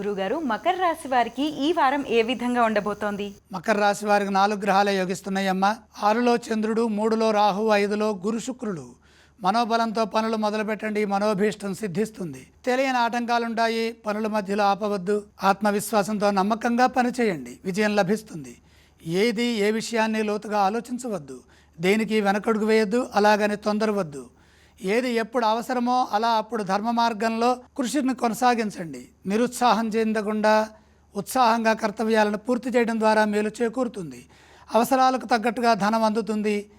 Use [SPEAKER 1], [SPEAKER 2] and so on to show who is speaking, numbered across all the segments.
[SPEAKER 1] గురుగారు మకర రాశి వారికి ఈ వారం ఏ విధంగా ఉండబోతోంది?
[SPEAKER 2] మకర రాశి వారికి నాలుగు గ్రహాలే యోగిస్తున్నాయమ్మా. ఆరులో చంద్రుడు మూడులో రాహు ఐదులో గురు శుక్రుడు మనోబలంతో పనులు మొదలుపెట్టండి మనోభీష్టం సిద్ధిస్తుంది. తెలియని ఆటంకాలుంటాయి పనుల మధ్యలో ఆపవద్దు. ఆత్మవిశ్వాసంతో నమ్మకంగా పనిచేయండి విజయం లభిస్తుంది. ఏది ఏ విషయాన్ని లోతుగా ఆలోచించవద్దు దేనికి వెనకడుగు వేయొద్దు అలాగని తొందరవద్దు. ఏది ఎప్పుడు అవసరమో అలా అప్పుడు ధర్మ మార్గంలో కృషిని కొనసాగించండి. నిరుత్సాహం చెందకుండా ఉత్సాహంగా కర్తవ్యాలను పూర్తి చేయడం ద్వారా మేలు చేకూరుతుంది. అవసరాలకు తగ్గట్టుగా ధనం అందుతుంది.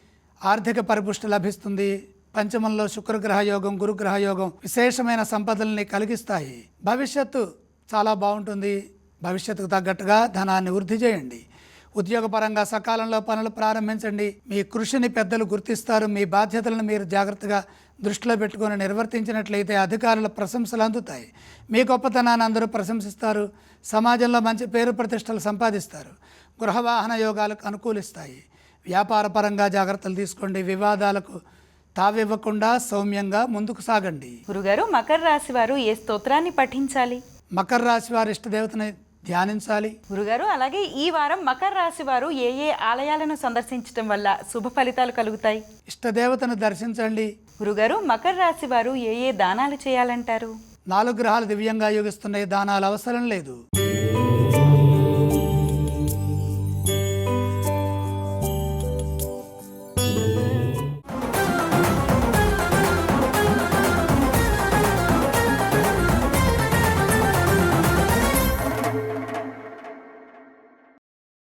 [SPEAKER 2] ఆర్థిక పరిపుష్టి లభిస్తుంది. పంచమంలో శుక్రగ్రహ యోగం గురుగ్రహ యోగం విశేషమైన సంపదల్ని కలిగిస్తాయి. భవిష్యత్తు చాలా బాగుంటుంది. భవిష్యత్తుకు తగ్గట్టుగా ధనాన్ని వృద్ధి చేయండి. ఉద్యోగపరంగా సకాలంలో పనులు ప్రారంభించండి. మీ కృషిని పెద్దలు గుర్తిస్తారు. మీ బాధ్యతలను మీరు జాగ్రత్తగా దృష్టిలో పెట్టుకొని నిర్వర్తించినట్లయితే అధికారుల ప్రశంసలు అందుతాయి. మీ గొప్పతనాన్ని అందరూ ప్రశంసిస్తారు. సమాజంలో మంచి పేరు ప్రతిష్టలు సంపాదిస్తారు. గృహ వాహన యోగాలకు అనుకూలిస్తాయి. వ్యాపార పరంగా జాగ్రత్తలు తీసుకోండి. వివాదాలకు తావివ్వకుండా సౌమ్యంగా ముందుకు సాగండి.
[SPEAKER 1] గురుగారు మకర రాశి వారు ఏ స్తోత్రాన్ని పఠించాలి?
[SPEAKER 2] మకర రాశి వారి ఇష్టదేవతని ధ్యానించాలి.
[SPEAKER 1] గురుగారు అలాగే ఈ వారం మకర రాశి వారు ఏ ఏ ఆలయాలను సందర్శించడం వల్ల శుభ ఫలితాలు కలుగుతాయి?
[SPEAKER 2] ఇష్టదేవతను దర్శించండి.
[SPEAKER 1] గురుగారు మకర రాశి వారు ఏ ఏ దానాలు చేయాలంటారు?
[SPEAKER 2] నాలుగు గ్రహాలు దివ్యంగా యోగిస్తున్నాయి. దానాలు అవసరం లేదు.